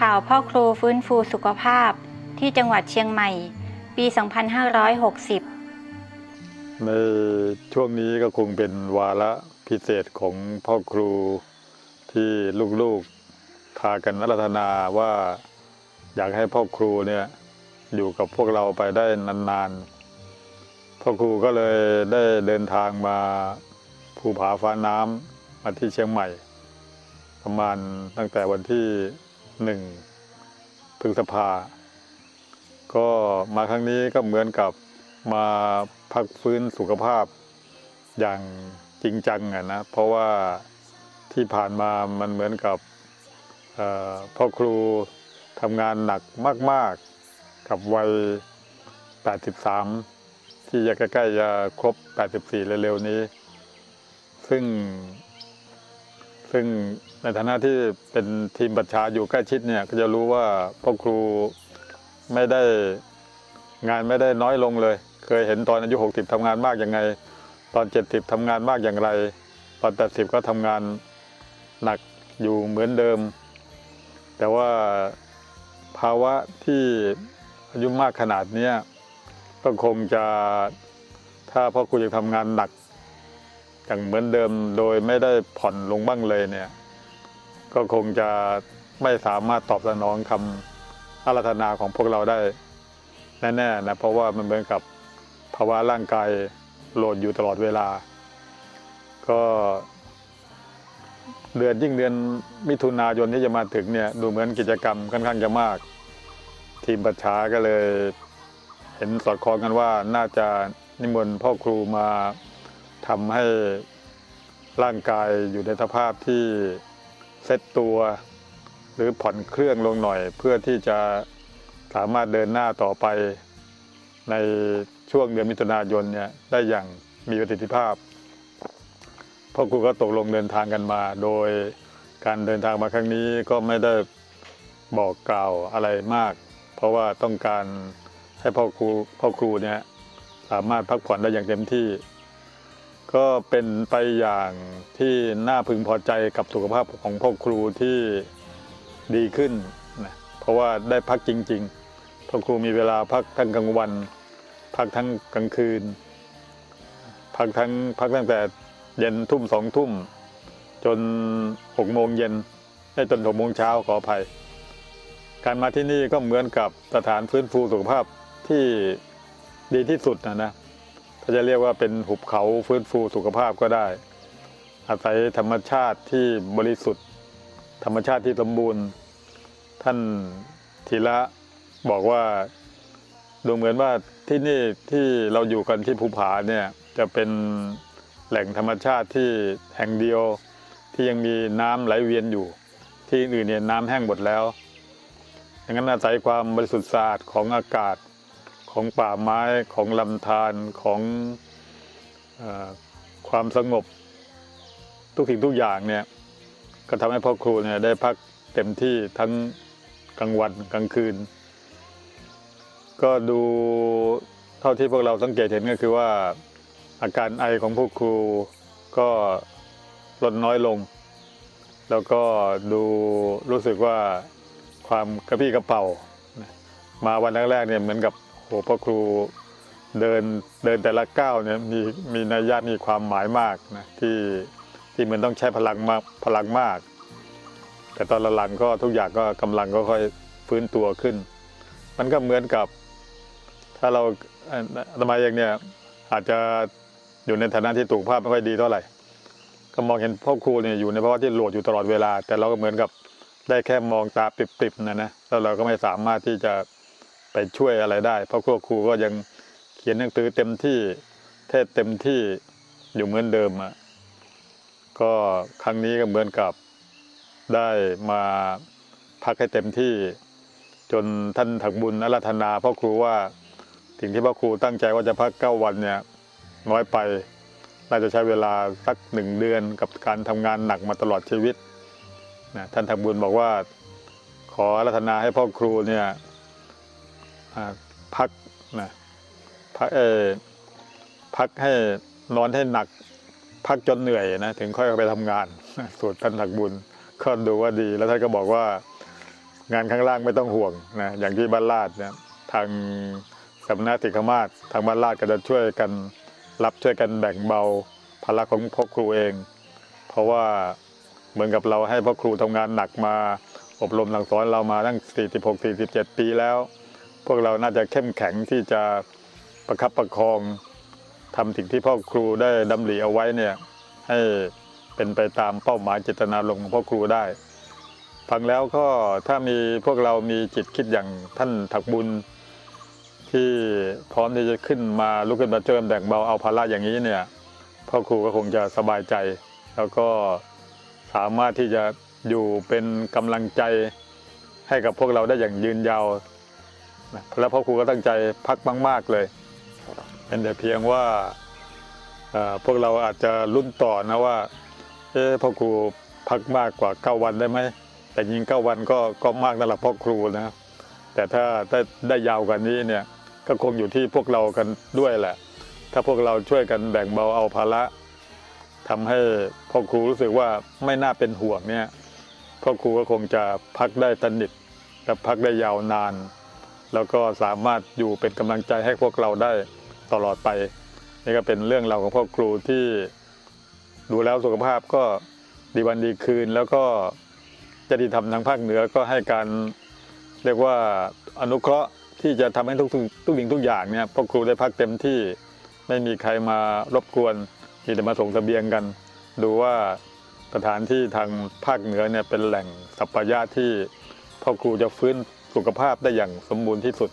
ข่าวพ่อครูฟื้นฟูสุขภาพที่จังหวัดเชียงใหม่ ปี 2560 ในช่วงนี้ก็คงเป็นวาระพิเศษของพ่อครูที่ลูกๆพากันรัธนาว่าอยากให้พ่อครูเนี่ยอยู่กับพวกเราไปได้นานๆ พ่อครูก็เลยได้เดินทางมาภูผาฟ้าน้ำมาที่เชียงใหม่ ประมาณตั้งแต่วันที่ หนึ่งพฤษภา ก็มาครั้งนี้ก็เหมือนกับมาพักฟื้นสุขภาพอย่างจริงจังอะนะ เพราะว่าที่ผ่านมามันเหมือนกับพ่อครูทำงานหนักมาก ๆ กับวัย 83 ที่จะใกล้ๆจะครบ 84 เร็วๆนี้ ซึ่งซึ่งในฐานะที่เป็นทีมประชาอยู่ใกล้ชิดเนี่ยก็จะรู้ว่าพ่อครูไม่ได้งานไม่ได้น้อยลงเลย เคยเห็นตอนอายุ 60ทำงานมากยังไง ตอน 70ทำงานมากอย่างไร ตอน 80 ก็ทำงานหนักอยู่เหมือนเดิม แต่ว่าภาวะที่อายุมากขนาดนี้ก็คงจะถ้าพ่อครูยังทำงานหนักอย่างเหมือนเดิมโดยไม่ได้ผ่อนลงบ้างเลยเนี่ย ก็คงจะไม่สามารถตอบสนองคำอาราธนาของพวกเราได้แน่ๆนะเพราะว่ามันเหมือนกับภาวะร่างกายโหลดอยู่ตลอดเวลา ก็เดือนยิ่งเดือนมิถุนายนที่จะมาถึงเนี่ยดูเหมือนกิจกรรมค่อนข้างจะมาก ทีมประชาก็เลยเห็นสอดคล้องกันว่าน่าจะนิมนต์พ่อครูมาทำให้ร่างกายอยู่ในสภาพที่ เซ็ตตัว หรือผ่อนเครื่องลงหน่อย เพื่อที่จะสามารถเดินหน้าต่อไปในช่วงเดือนมิถุนายนเนี่ยได้อย่างมีประสิทธิภาพพ่อครูก็ตกลงเดินทางกันมา โดยการเดินทางมาครั้งนี้ก็ไม่ได้บอกกล่าวอะไรมาก เพราะว่าต้องการให้พ่อครูพ่อครูเนี่ยสามารถพักผ่อนได้อย่างเต็มที่ ก็เป็นไปอย่างที่น่าพึงพอใจกับสุขภาพของพ่อครูที่ดีขึ้นนะเพราะว่าได้พักจริงๆพ่อครูมีเวลาพักทั้งกลางวัน พักทั้งกลางคืน พักทั้งพักตั้งแต่เย็นทุ่มสองทุ่ม จนหกโมงเย็นให้จนหกโมงเช้าขออภัย การมาที่นี่ก็เหมือนกับสถานฟื้นฟูสุขภาพที่ดีที่สุดนะนะ ถ้าจะเรียกว่าเป็นหุบเขาฟื้นฟูสุขภาพก็ได้ อาศัยธรรมชาติที่บริสุทธิ์ ธรรมชาติที่สมบูรณ์ ท่านธีระบอกว่าดูเหมือนว่าที่นี่ที่เราอยู่กันที่ภูผาเนี่ยจะเป็นแหล่งธรรมชาติที่แห่งเดียวที่ยังมีน้ำไหลเวียนอยู่ ที่อื่นเนี่ยน้ำแห้งหมดแล้วดังนั้นอาศัยความบริสุทธิ์สะอาดของอากาศ ของป่าไม้ของลำธารของอความสงบ ทุกสิ่งทุกอย่างเนี่ยก็ทำให้พ่อครูเนี่ยได้พักเต็มที่ทั้งกลางวันกลางคืน ก็ดูเท่าที่พวกเราสังเกตเห็นก็คือว่าอาการไอของพวกครูก็ลดน้อยลง แล้วก็ดูรู้สึกว่าความกระปี้กระเป๋ามาวันแรกๆเนี่ยเหมือนกับ โหพ่อครูเดินเดินแต่ละก้าวเนี่ยมีมีนัยยะมีความหมายมากนะที่ที่มือนต้องใช้พลังมากพลังมาก แต่ตอนหลังก็ทุกอย่างก็กำลังก็ค่อยฟื้นตัวขึ้น มันก็เหมือนกับ ถ้าเราทำไมอย่างเนี่ยอาจจะอยู่ในฐานะที่ถูกภาพไม่ค่อยดีเท่าไหร่ ก็มองเห็นพ่อครูเนี่ยอยู่ในภาวะที่โหลดอยู่ตลอดเวลา แต่เราก็เหมือนกับได้แค่มองตาปิบๆนะนะแล้วเราก็ไม่สามารถที่จะ ไปช่วยอะไรได้เพราะพวกครูก็ยังเขียนหนังสือเต็มที่เทศเต็มที่อยู่เหมือนเดิมอะก็ครั้งนี้ก็เหมือนกับได้มาพักให้เต็มที่ จนท่านถักบุญอารัธนาพ่อครูว่าสิ่งที่พ่อครูตั้งใจว่าจะพักเก้าวันเนี่ยน้อยไปน่าจะใช้เวลาสักหนึ่งเดือนกับการทำงานหนักมาตลอดชีวิตนะท่านทำบุญบอกว่า ขอรัธนาให้พ่อครูเนี่ย พักนะพักเออพักให้นอนให้หนัก พักจนเหนื่อยนะถึงค่อยไปทำงานสูตรท่านถักบุญก็ดูว่าดี แล้วท่านก็บอกว่างานข้างล่างไม่ต้องห่วงนะอย่างที่บ้านลาดเนี่ยทางสำนักติขมาศทางบ้านลาดก็จะช่วยกันรับช่วยกันแบ่งเบาภาระของพ่อครูเอง เพราะว่าเหมือนกับเราให้พ่อครูทำงานหนักมาอบรมสั่งสอนเรามาตั้ง 46 47 ปีแล้ว พวกเราน่าจะเข้มแข็งที่จะประคับประคองทำสิ่งที่พ่อครูได้ดำริเอาไว้เนี่ยให้เป็นไปตามเป้าหมายเจตนารมณ์ของพ่อครูได้ ฟังแล้วก็ถ้ามีพวกเรามีจิตคิดอย่างท่านถักบุญ ที่พร้อมที่จะขึ้นมาลุกขึ้นมาเจิมแบ่งเบาเอาภาระอย่างนี้เนี่ยพ่อครูก็คงจะสบายใจ แล้วก็สามารถที่จะอยู่เป็นกำลังใจให้กับพวกเราได้อย่างยืนยาว แล้วพ่อครูก็ตั้งใจพักมาก ๆเลยเป็นแต่เพียงว่าพวกเราอาจจะรุ่นต่อนะว่าเอ๊ะพ่อครูพักมากกว่า 9 วันได้ไหมแต่ยิง 9 วันก็ก็มากสำหรับพ่อครูนะแต่ถ้าได้ได้ยาวกว่านี้เนี่ยก็คงอยู่ที่พวกเรากันด้วยแหละ ถ้าพวกเราช่วยกันแบ่งเบาเอาภาระทำให้พ่อครูรู้สึกว่าไม่น่าเป็นห่วงเนี่ยพ่อครูก็คงจะพักได้สนิทและพักได้ยาวนาน แล้วก็สามารถอยู่เป็นกำลังใจให้พวกเราได้ตลอดไป นี่ก็เป็นเรื่องราวของพ่อครูที่ดูแล้วสุขภาพก็ดีวันดีคืน แล้วก็จริยธรรมทางภาคเหนือก็ให้การเรียกว่าอนุเคราะห์ที่จะทำให้ทุกทุกสิ่งทุกอย่างเนี่ยพ่อครูได้พักเต็มที่ไม่มีใครมารบกวนมีแต่มาส่งเสบียงกัน ดูว่าสถานที่ทางภาคเหนือเนี่ยเป็นแหล่งสัปปายะที่พ่อครูจะฟื้น สุขภาพได้อย่างสมบูรณ์ที่สุด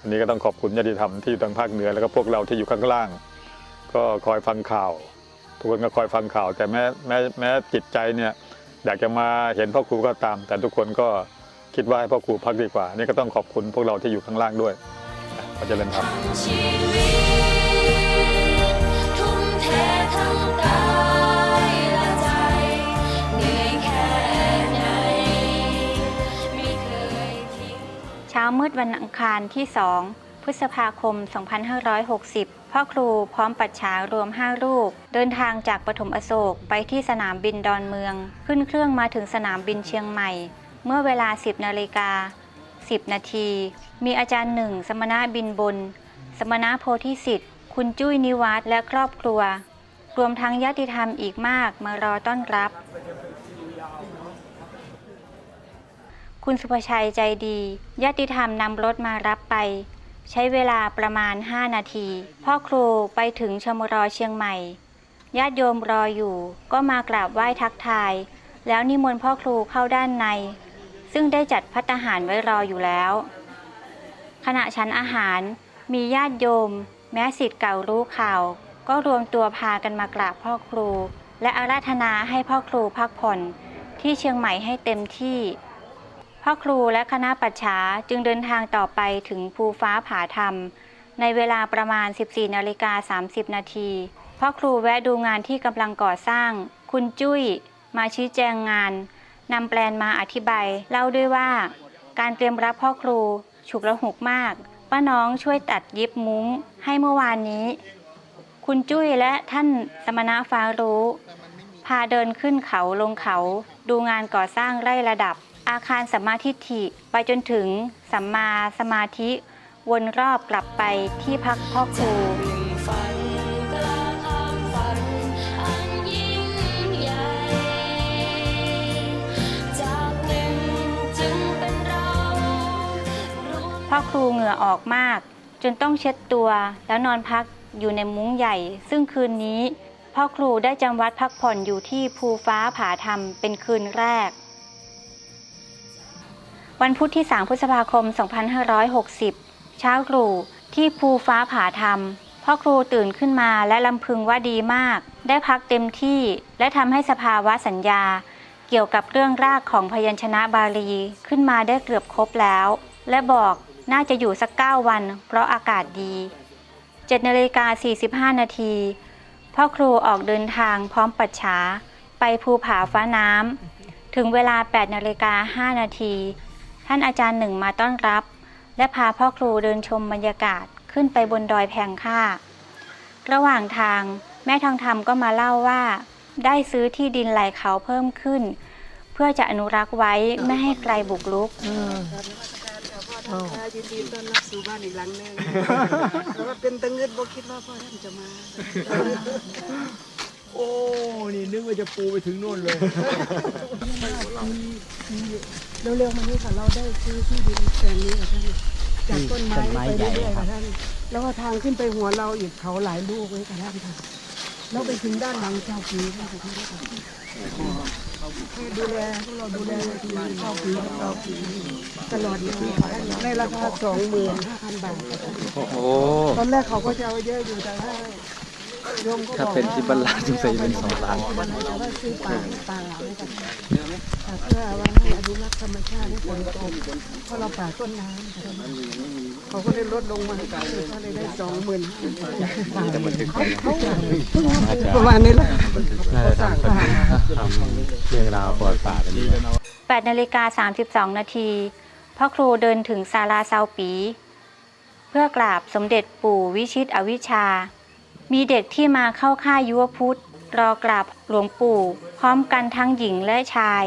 อันนี้ก็ต้องขอบคุณญาติธรรมที่อยู่ทางภาคเหนือแล้วก็พวกเราที่อยู่ข้างล่าง ก็คอยฟังข่าว ทุกคนก็คอยฟังข่าว แต่แม้แม้แม้จิตใจเนี่ยอยากจะมาเห็นพ่อครูก็ตาม แต่ทุกคนก็คิดว่าให้พ่อครูพักดีกว่า นี่ก็ต้องขอบคุณพวกเราที่อยู่ข้างล่างด้วยขอเจริญธรร มืดวันอังคารที่ 2 พฤษภาคม 2560 พ่อครูพร้อมปัจฉารวม 5 รูป เดินทางจากปฐมอโศกไปที่สนามบินดอนเมือง ขึ้นเครื่องมาถึงสนามบินเชียงใหม่ เมื่อเวลา 10นาฬิกา10 นาที มีอาจารย์หนึ่งสมณะบินบน สมณะโพธิสิทธิ์ คุณจุ้ยนิวัฒน์และครอบครัว รวมทั้งญาติธรรมอีกมากมารอต้อนรับ คุณสุภชัยใจดีญาติธรรมนำรถมารับไป ใช้เวลาประมาณ 5 นาที พ่อครูไปถึงชมรอเชียงใหม่ญาติโยมรออยู่ ก็มากราบไหว้ทักทาย แล้วนิมนต์พ่อครูเข้าด้านใน ซึ่งได้จัดพัตตาหารไว้รออยู่แล้ว ขณะฉันอาหารมีญาติโยม แม้สิทธิ์เก่ารู้ข่าว ก็รวมตัวพากันมากราบพ่อครู และอาราธนาให้พ่อครูพักผ่อน ที่เชียงใหม่ให้เต็มที่ พ่อครูและคณะปัจฉาจึงเดินทางต่อไปถึงภูฟ้าผาธรรม ในเวลาประมาณ 14นาฬิกา30 นาทีพ่อครูแวะดูงานที่กำลังก่อสร้าง คุณจุ้ย มาชี้แจงงานนำแปลนมาอธิบาย เล่าด้วยว่า การเตรียมรับพ่อครูฉุกระหุกมาก ป้าน้องช่วยตัดย็บมุ้งให้เมื่อวานนี้ คุณจุ้ยและท่านสมณะฟ้ารู้ พาเดินขึ้นเขาลงเขา ดูงานก่อสร้างไร่ระดับ อาคารสัมมาทิฏฐิไปจนถึงสัมมาสมาธิวนรอบกลับไปที่พักพ่อครูพ่อครูเหงื่อออกมาก จนต้องเช็ดตัวแล้วนอนพักอยู่ในมุ้งใหญ่ ซึ่งคืนนี้ พ่อครูได้จำวัดพักผ่อนอยู่ที่ภูฟ้าผาธรรมเป็นคืนแรก วันพุธที่ 3 พฤษภาคม 2560 เช้าตรู่ที่ภูฟ้าผาธรรมพ่อครูตื่นขึ้นมาและลำพึงว่าดีมาก ได้พักเต็มที่ และทำให้สภาวะสัญญา เกี่ยวกับเรื่องรากของพยัญชนะบาลีขึ้นมาได้เกือบครบแล้ว และบอกน่าจะอยู่สัก 9 วัน เพราะอากาศดี7นาฬิกา45 นาทีพ่อครูออกเดินทางพร้อมปัจฉา ไปภูผาฟ้าน้ำถึงเวลา8นาฬิกา5นาที ท่านอาจารย์หนึ่งมาต้อนรับ และพาพ่อครูเดินชมบรรยากาศขึ้นไปบนดอยแพงค่า ระหว่างทางแม่ทองธรรมก็มาเล่าว่า ได้ซื้อที่ดินไหลเขาเพิ่มขึ้น เพื่อจะอนุรักษ์ไว้ไม่ให้ใครบุกรุกค่ะยินดีต้อนรับสู่บ้านอีกหลังหนึงแล้วก็เป็นตะเงิดบ่คิดว่าพ่อท่านจะมา โอ้ นี่นึกว่าจะปูไปถึงนู่นเลย เร็วๆมานี้ค่ะเราได้ซื้อที่ดินแปลงนี้ค่ะท่านจากต้นไม้ไปเรื่อยๆค่ะท่านแล้วก็ทางขึ้นไปหัวเราอีกเขาหลายลูกเลยค่ะท่านค่ะแล้วไปถึงด้านหลังเจ้าปีค่ะท่านค่ะให้ดูแลพวกเราดูแลทีเจ้าปีเจ้าปีตลอดเลยค่ะท่านในราคาสองหมื่นห้าพันบาทค่ะท่านโอ้โหตอนแรกเขาก็จะเอาเยอะอยู่แต่ถ้าโยมก็บอกถ้าเป็นที่บ้านล้านสงสัยจะเป็นสองล้านวันนี้จะว่าซื้อป่าป่าหลังให้กันค่ะ เพื่อว่าให้อนุรักษ์ธรรมชาติให้ฝนตกเพราะเราป่าต้นน้ำเขาก็เลยลดลงมาก็เลยได้สองหมื่นประมาณนี้แหละน่าจะทำคดีทำเรื่องราวปลอยป่ากันดี8นาฬิกา32 นาทีพ่อครูเดินถึงศาลาเซาปี เพื่อกราบสมเด็จปู่วิชิตอวิชา มีเด็กที่มาเข้าค่ายยุวพุทธรอกราบหลวงปู่ พร้อมกันทั้งหญิงและชาย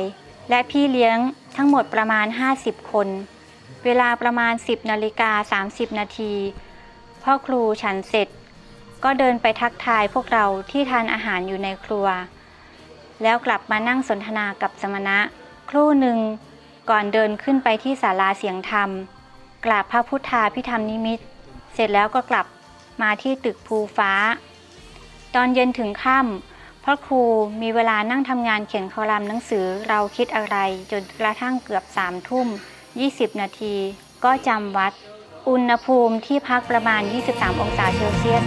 และพี่เลี้ยงทั้งหมดประมาณ 50 คน เวลาประมาณ 10นาฬิกา30 นาทีพ่อครูฉันเสร็จ ก็เดินไปทักทายพวกเราที่ทานอาหารอยู่ในครัว แล้วกลับมานั่งสนทนากับสมณะ ครู่หนึ่งก่อนเดินขึ้นไปที่ศาลาเสียงธรรม กราบพระพุทธาพิธรรมนิมิต เสร็จแล้วก็กลับมาที่ตึกภูฟ้า ตอนเย็นถึงค่ำ พระครูมีเวลานั่งทำงานเขียนคอลัมน์หนังสือเราคิดอะไร จนกระทั่งเกือบสามทุ่ม 20 นาที ก็จำวัด อุณหภูมิที่พักประมาณ 23 องศาเซลเซียส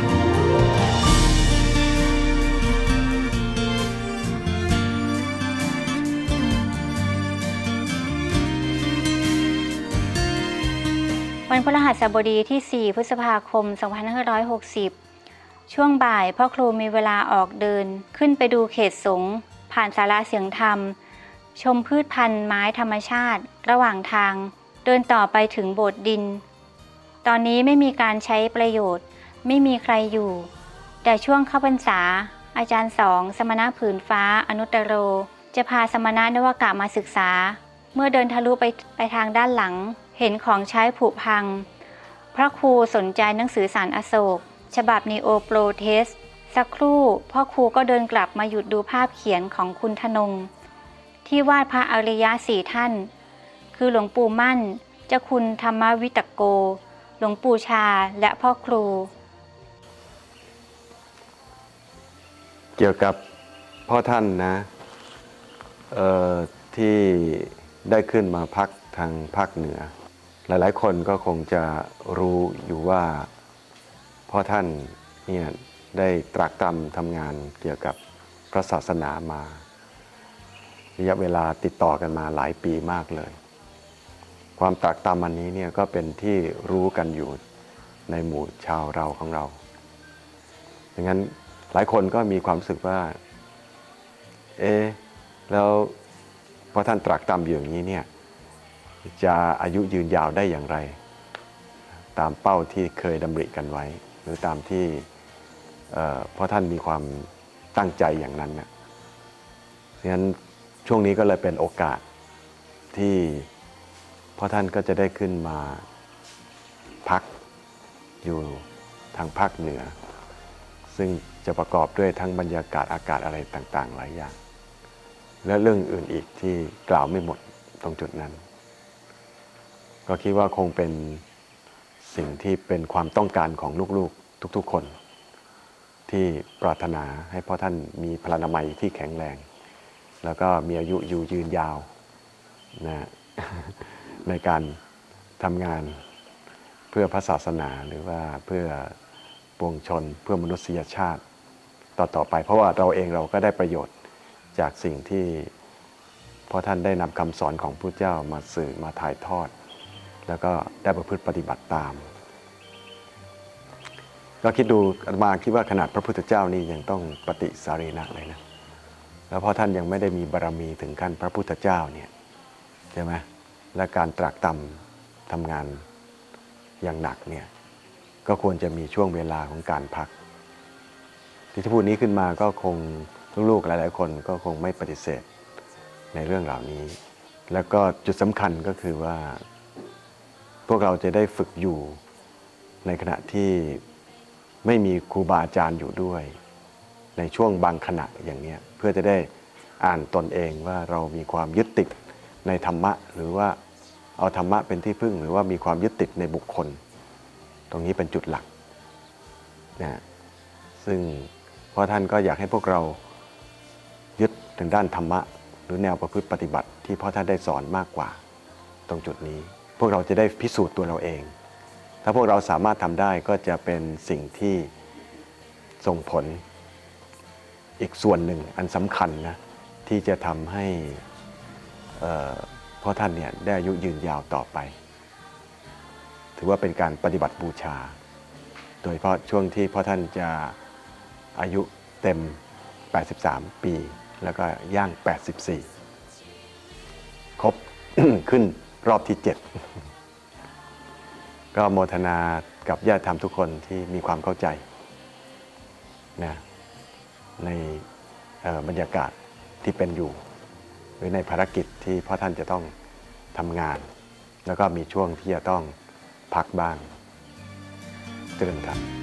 วันพฤหัสบดีที่ 4 พฤษภาคม 2560 ช่วงบ่ายพ่อครูมีเวลาออกเดิน ขึ้นไปดูเขตสงฆ์ผ่านศาลาเสียงธรรม ชมพืชพันธุ์ไม้ธรรมชาติ ระหว่างทาง เดินต่อไปถึงโบสถ์ดิน ตอนนี้ไม่มีการใช้ประโยชน์ ไม่มีใครอยู่ แต่ช่วงเข้าพรรษา อาจารย์สองสมณะผืนฟ้าอนุตตโร จะพาสมณะนวากะมาศึกษา เมื่อเดินทะลุไปไปทางด้านหลัง เห็นของใช้ผุพัง พระครูสนใจหนังสือสารอโศก ฉบับนีโอโปรเทสสักครู่พ่อครูก็เดินกลับมาหยุดดูภาพเขียนของคุณธนง ที่วาดพระอริยะสี่ท่าน คือหลวงปู่มั่น เจ้าคุณธรรมวิตโก หลวงปู่ชาและพ่อครู เกี่ยวกับพ่อท่านนะที่ได้ขึ้นมาพักทางภาคเหนือ หลายๆ คนก็คงจะรู้อยู่ว่า พ่อท่านเนี่ยได้ตรากตรำทำงานเกี่ยวกับพระศาสนามาระยะเวลาติดต่อกันมาหลายปีมากเลย ความตรากตรำอันนี้เนี่ยก็เป็นที่รู้กันอยู่ในหมู่ชาวเราของเราดังนั้นหลายคนก็มีความรู้สึกว่า เอ๊แล้วพอท่านตรักตามอยู่อย่างนี้เนี่ยจะอายุยืนยาวได้อย่างไร ตามเป้าที่เคยดำริกันไว้ หรือตามที่เอ่อเพราะท่านมีความตั้งใจอย่างนั้นนะดังนั้นช่วงนี้ก็เลยเป็นโอกาสที่พ่อท่านก็จะได้ขึ้นมาพักอยู่ทางภาคเหนือ ซึ่งจะประกอบด้วยทั้งบรรยากาศอากาศอะไรต่าง ๆ หลายอย่าง และเรื่องอื่นอีกที่กล่าวไม่หมดตรงจุดนั้น ก็คิดว่าคงเป็น สิ่งที่เป็นความต้องการของลูกๆทุกๆคน ที่ปรารถนาให้พ่อท่านมีพลานามัยที่แข็งแรง แล้วก็มีอายุอยู่ยืนยาวนะในการทำงานเพื่อพระศาสนาหรือว่าเพื่อปวงชนเพื่อมนุษยชาติต่อต่อไป เพราะว่าเราเองเราก็ได้ประโยชน์จากสิ่งที่พ่อท่านได้นำคำสอนของพระเจ้ามาสื่อมาถ่ายทอด แล้วก็ได้ประพฤติปฏิบัติตาม ก็คิดดูมาคิดว่าขนาดพระพุทธเจ้านี่ยังต้องปฏิสารีนะเลยนะ แล้วพอท่านยังไม่ได้มีบารรมีถึงขั้นพระพุทธเจ้าเนี่ยใช่ไหมและการตรากตำทำงานอย่างหนักเนี่ยก็ควรจะมีช่วงเวลาของการพัก ที่ที่พูดนี้ขึ้นมาก็คงลูกๆหลาย ๆ คนก็คงไม่ปฏิเสธในเรื่องเหล่านี้ แล้วก็จุดสำคัญก็คือว่า พวกเราจะได้ฝึกอยู่ในขณะที่ไม่มีครูบาอาจารย์อยู่ด้วย ในช่วงบางขณะอย่างนี้เพื่อจะได้อ่านตนเองว่าเรามีความยึดติดในธรรมะ หรือว่าเอาธรรมะเป็นที่พึ่ง หรือว่ามีความยึดติดในบุคคล ตรงนี้เป็นจุดหลักนะซึ่งพราะท่านก็อยากให้พวกเรายึดถึงด้านธรรมะ หรือแนวประพฤติปฏิบัติที่พ่อท่านได้สอนมากกว่าตรงจุดนี้ พวกเราจะได้พิสูจน์ตัวเราเอง ถ้าพวกเราสามารถทำได้ก็จะเป็นสิ่งที่ส่งผลอีกส่วนหนึ่งอันสำคัญนะที่จะทำให้พ่อท่านเนี่ยได้อายุยืนยาวต่อไป ถือว่าเป็นการปฏิบัติบูชา โดยเฉพาะช่วงที่พ่อท่านจะอายุเต็ม 83 ปี แล้วก็ย่าง 84 ครบขึ้น รอบที่ 7 ก็โมทนากับญาติธรรมทุกคนที่มีความเข้าใจนะในบรรยากาศที่เป็นอยู่ หรือในภารกิจที่พ่อท่านจะต้องทำงาน แล้วก็มีช่วงที่จะต้องพักบ้างเจริญธรรม